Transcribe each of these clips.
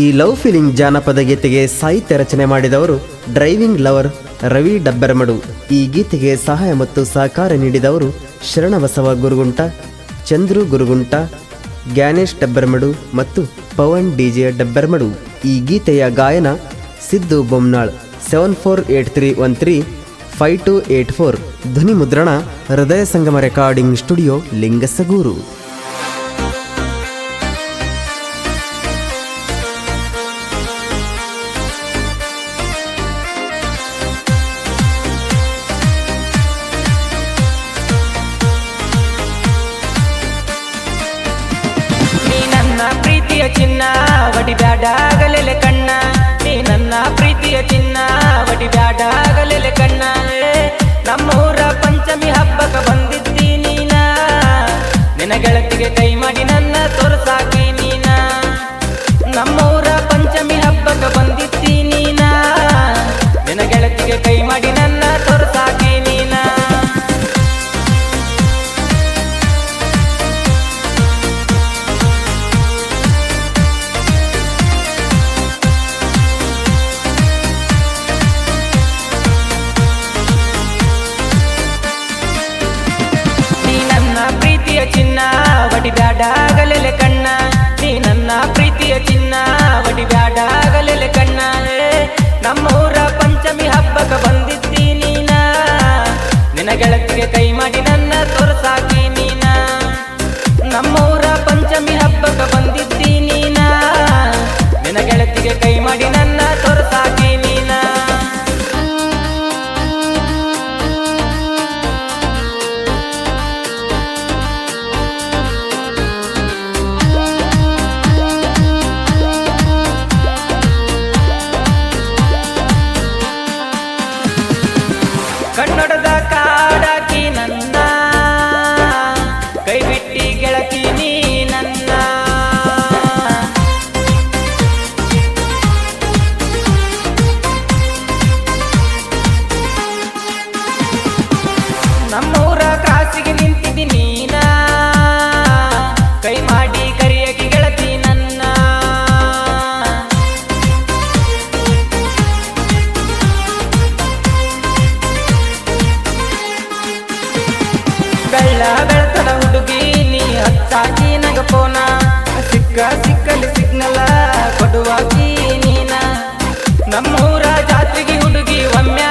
ಈ love feeling ಜಾನಪದ ಗೀತೆಗೆ ಸಾಹಿತ್ಯ ರಚನೆ ಮಾಡಿದವರು ಡ್ರೈವಿಂಗ್ ಲವರ್ ರವಿ ಡಬ್ಬೆರಮಡು. ಈ ಗೀತೆಗೆ ಸಹಾಯ ಮತ್ತು ಸಹಕಾರ ನೀಡಿದವರು ಶರಣಬಸವ ಗುರುಗುಂಟ, ಚಂದ್ರು ಗುರುಗುಂಟ ಗ್ಯಾನೇಶ್ ಡಬ್ಬೆರಮಡು ಮತ್ತು ಪವನ್ ಡಿಜೆ ಡಬ್ಬೆರಮಡು. ಈ ಗೀತೆಯ ಗಾಯನ Siddu Bomnal seven four eight three one three five two eight four ಧ್ವನಿ ಮುದ್ರಣ ಹೃದಯ ಸಂಗಮ ರೆಕಾರ್ಡಿಂಗ್ ಸ್ಟುಡಿಯೋ ಲಿಂಗಸಗೂರು. ಚಿನ್ನ ಬಡಿ ಬ್ಯಾಡಾಗಲೆಲೆ ಕಣ್ಣ. ನೀ ನನ್ನ ಪ್ರೀತಿಯ ಚಿನ್ನ ಬಡಿ ಬ್ಯಾಡಾಗಲೆಲೆ ಕಣ್ಣ. ನಮ್ಮೂರ ಪಂಚಮಿ ಹಬ್ಬಕ ಬ್ಯಾಡಾಗಲೆಲೆ ಕಣ್ಣ, ನೀ ನನ್ನ ಪ್ರೀತಿಯ ಚಿನ್ನ. ಒಡಿ ಬ್ಯಾಡಾಗಲೆಲೆ ಕಣ್ಣ ನಮ್ಮೂರ ಪಂಚಮಿ ಹಬ್ಬಕ್ಕೆ ಬಂದಿದ್ದಿ ನೀನ. ನಿನ ಗೆಳತಿಗೆ ಕೈ ಮಾಡಿ ನನ್ನ ತೋರಿಸಾಕಿ ನೀನ. ನಮ್ಮೂರ ಪಂಚಮಿ ಹಬ್ಬಕ್ಕೆ ಬಂದಿದ್ದಿ ನೀನ. ನಿನ ಗೆಳತಿಗೆ ಕೈ ಮಾಡಿ ನನ್ನ ಬೆಳ್ತನ ಹುಡುಗಿ, ನೀ ಹತ್ತಾಕಿ ನಗ ಪೋನ ಸಿಕ್ಕ ಸಿಕ್ಕಲ್ಲಿ ಸಿಗ್ನಲ್ಲ ಕೊಡುವಾಗಿ ನೀನ ನಮ್ಮೂರ ಜಾತ್ರೆಗೆ ಹುಡುಗಿ ಒಮ್ಮೆ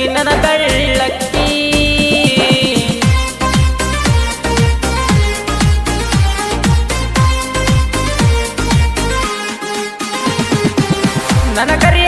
ಚಿನ್ನದ ಕಳ್ಳಕ್ಕಿ ನನ್ನ ಕರಿ